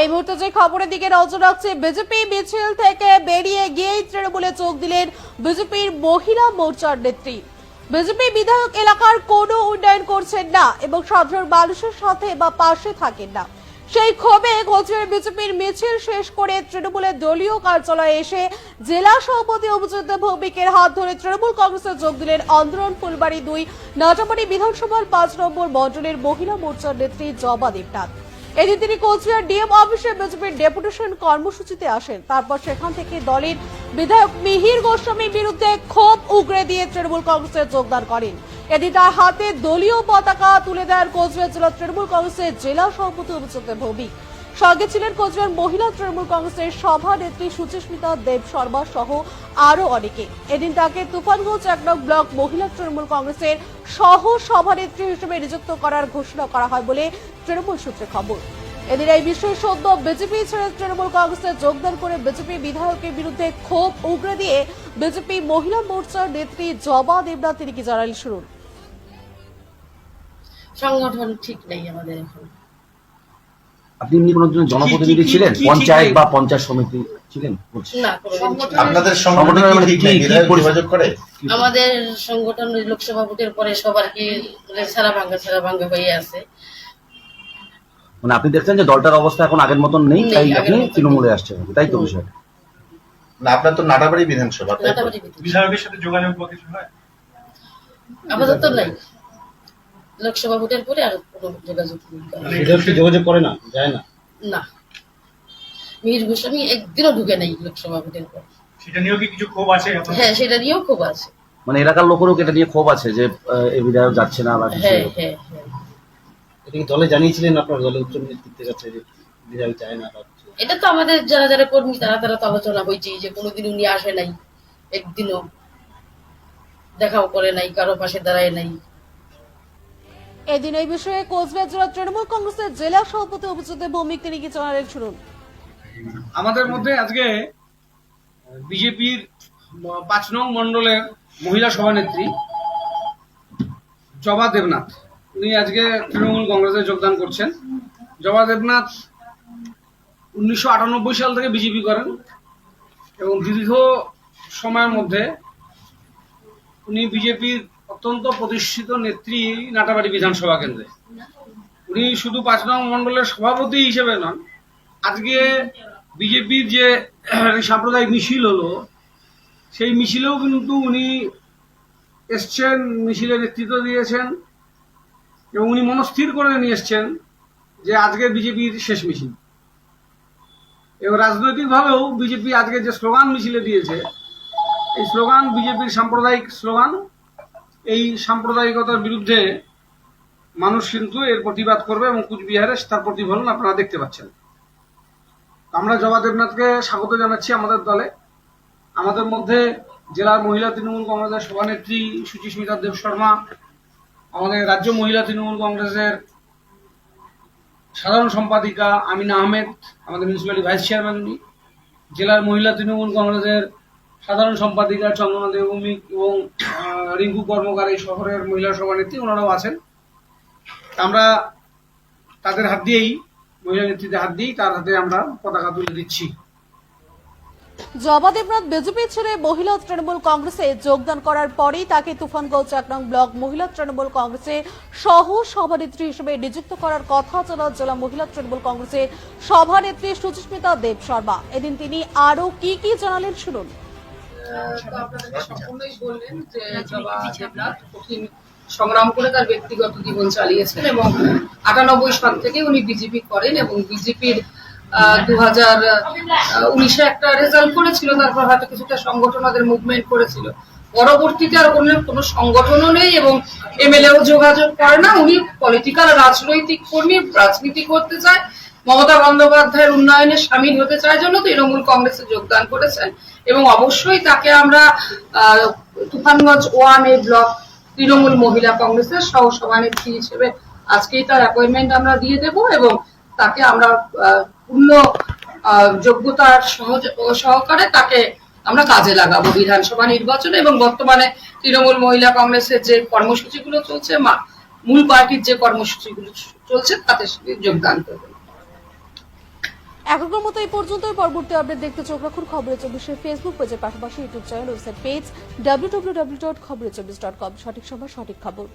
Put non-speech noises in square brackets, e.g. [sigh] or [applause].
এই মুহূর্তে যে খবরের দিকে নজর রাখছে, বিজেপি মিছিল থেকে বেরিয়ে গিয়েই তৃণমূলে চোখ দিলেন বিজেপির মহিলা মোর্চার নেত্রী। বিজেপি বিধায়ক এলাকার কোনো উন্নয়ন করছেন না এবং সাধারণ মানুষের সাথে বা পাশে থাকেন না। সেই ক্ষোভে কোচবিহার বিজেপির মিছিল শেষ করে তৃণমূলের দলীয় কার্যালয়ে এসে জেলা সভাপতি অভিজিৎ ভৌমিকের হাত ধরে তৃণমূল কংগ্রেসে যোগ দিলেন আন্দোলন ফুলবাড়ি দুই নাটামারি বিধানসভার পাঁচ নম্বর মণ্ডলের মহিলা মোর্চার নেত্রী জবা দেবনাথ। এদিন তিনি কোচবিহার ডিএম অফিসে বিজেপির ডেপুটেশন কর্মসূচিতে আসেন। তারপর সেখান থেকে দলের বিধায়ক মিহির গোস্বামীর বিরুদ্ধে ক্ষোভ উগরে দিয়ে তৃণমূল কংগ্রেসে যোগদান করেন। এদিন তার হাতে দলীয় পতাকা তুলে দেন কোচবিহার জেলা তৃণমূল কংগ্রেসের জেলা সভাপতি অভিজিৎ ভৌমিক। সঙ্গে ছিলেন কোচবিহার মহিলা তৃণমূল কংগ্রেসের সভানেত্রী সুচিস্মিতা দেব শর্মা সহ আরও অনেকে। এদিন তাকে তুফানগঞ্জ এক নং ব্লক মহিলা তৃণমূল কংগ্রেসের সহ সভানেত্রী হিসেবে নিযুক্ত করার ঘোষণা করা হয় বলে তৃণমূল সূত্রে খবর। এদিন এই বিষয়ে সদ্য বিজেপি ছেড়ে তৃণমূল কংগ্রেসে যোগদান করে বিজেপি বিধায়কের বিরুদ্ধে ক্ষোভ উগরে দিয়ে বিজেপি মহিলা মোর্চার নেত্রী জবা দেবনাথ তিনি কি জানালেন? শুনুন। সংগঠন ঠিক নেই আমাদের এখন। আপনি এমনি কোনো জনপ্রতিনিধি ছিলেন? পঞ্চায়েত বা পঞ্চায়েত সমিতি ছিলেন। আপনাদের মানে? যোগাযোগ করে? আমাদের সংগঠন লোকসভা ভোটের পরে সবার কি সারা ভাঙ্গা সারা ভাঙ্গা হয়ে আছে। মানে আপনি দেখছেন যে দলটার অবস্থা এখন আগের মতন নেই তাই আপনি তৃণমূলে আসছেন তাই তো বিষয় না আপনার তো নাটাবাড়ি বিধানসভা। বিধায়কের সাথে যোগাযোগ বা কিছু হয়? আপাতত নাই। লোকসভা ভোটের পরে আর কোনো যোগাযোগ কি যোগাযোগ করে না? যায় না? না। মিহির গোস্বামী একদিনও ঢুকে নেই লোকসভা ভোটের পর। সেটা নিয়েও কি কিছু ক্ষোভ আছে হ্যাঁ সেটা নিয়েও খুব আছে। মানে এলাকার লোকেরও এটা নিয়ে ক্ষোভ আছে যে আহ, এই বিধায়ক যাচ্ছে না বা হ্যাঁ হ্যাঁ হ্যাঁ। এটা কি দলে জানিয়েছিলেন আপনার? দলের উচ্চ নেতৃত্বের কাছে যে বিধায়ক যায় না এটা তো আমাদের যারা যারা কর্মী তারা তারা তো আলোচনা হয়েছে যে কোনোদিন উনি আসে নাই একদিনও। দেখাও করে নাই কারও পাশে দাঁড়ায় নাই। এদিন এই বিষয়ে কোচবিহার জেলা তৃণমূল কংগ্রেসের জেলা সভাপতি অভিজিৎ ভৌমিক তিনি কি জানালেন শুনুন। আমাদের মধ্যে আজকে বিজেপির পাঁচ নং মন্ডলের মহিলা সভানেত্রী জবা দেবনাথ। উনি আজকে তৃণমূল কংগ্রেসে যোগদান করছেন। জবা দেবনাথ উনিশশো আটানব্বই সাল থেকে বিজেপি করেন এবং দীর্ঘ সময়ের মধ্যে উনি বিজেপির অত্যন্ত প্রতিষ্ঠিত নেত্রী নাটাবাড়ি বিধানসভা কেন্দ্রে। উনি শুধু পাঁচ নং মণ্ডলের সভাপতি হিসেবে নন, আজকে বিজেপির যে [clears throat] সাম্প্রদায়িক মিছিল হলো, সেই মিছিলেও কিন্তু উনি এসছেন, মিছিলে নেতৃত্ব দিয়েছেন। এবং উনি মনস্থির করে নিয়ে এসছেন যে আজকে বিজেপির শেষ মিছিল। এবং রাজনৈতিকভাবেও বিজেপি আজকে যে স্লোগান মিছিলে দিয়েছে, এই স্লোগান বিজেপির সাম্প্রদায়িক স্লোগান। এই সাম্প্রদায়িকতার বিরুদ্ধে মানুষ কিন্তু এর প্রতিবাদ করবে এবং কুচবিহারে তার প্রতিফলন আপনারা দেখতে পাচ্ছেন। আমরা জবা দেবনাথকে স্বাগত জানাচ্ছি আমাদের দলে। আমাদের মধ্যে জেলার মহিলা তৃণমূল কংগ্রেসের সভানেত্রী সুচিস্মিতা দেব শর্মা আমাদের রাজ্য মহিলা তৃণমূল কংগ্রেসের সাধারণ সম্পাদিকা আমিনা আহমেদ, আমাদের মিউনিসিপ্যালিটি ভাইস চেয়ারম্যান উনি, জেলার মহিলা তৃণমূল কংগ্রেসের সাধারণ সম্পাদিকা চন্দনা দেবভূমিক এবং রিঙ্কু কর্মকার এই শহরের মহিলা সভানেত্রী, ওনারাও আছেন। আমরা তাদের হাত দিয়েই, মহিলা নেত্রীদের হাত দিয়েই তার হাতে আমরা পতাকা তুলে দিচ্ছি। জবা দেবনাথ বিজেপি ছেড়ে মহিলা তৃণমূল কংগ্রেসে যোগদান করার পরেই তাকে তুফানগঞ্জ এক নং ব্লক মহিলা তৃণমূল কংগ্রেসের সহ সভানেত্রী হিসেবে নিযুক্ত করার কথা জানান জেলা মহিলা তৃণমূল কংগ্রেসের সভানেত্রী সুচিস্মিতা দেব শর্মা। এদিন তিনি আরও কি কি জানালেন শুনুন। সংগ্রাম করে তার ব্যক্তিগত জীবন চালিয়েছেন এবং আটানব্বই সাল থেকে উনি বিজেপি করেন এবং বিজেপির দু হাজার উনিশে একটা রেজাল্ট করেছিল, তারপর হয়তো কিছুটা সংগঠন ওদের মুভমেন্ট করেছিল। পরবর্তীতে আর কোনো কোনো সংগঠনও নেই এবং এমএলএও যোগাযোগ করে না। উনি পলিটিক্যাল রাজনৈতিক কর্মী, রাজনীতি করতে চায়। মমতা বন্দ্যোপাধ্যায়ের উন্নয়নে সামিল হতে চায় জন্য তৃণমূল কংগ্রেসে যোগদান করেছেন এবং অবশ্যই তাকে আমরা Tufanganj one A block Trinamool মহিলা কংগ্রেসের সহ সভানেত্রী হিসেবে আজকেই তার অ্যাপয়েন্টমেন্ট আমরা দিয়ে দেব এবং তাকে আমরা পূর্ণ যোগ্যতার সহজ সহকারে তাকে আমরা কাজে লাগাবো বিধানসভা নির্বাচনে এবং বর্তমানে তৃণমূল মহিলা কংগ্রেসের যে কর্মসূচিগুলো চলছে মূল পার্টির যে কর্মসূচিগুলো চলছে, তাতে যোগদান করবে। এখনকার মতো এই পর্যন্ত পরবর্তী আপডেট দেখতে চোখ রাখুন খবরের চব্বিশের ফেসবুক পেজের পাশাপাশি YouTube channel website page W dot খবরের চব্বিশ ডট কম সঠিক সময়, সঠিক খবর।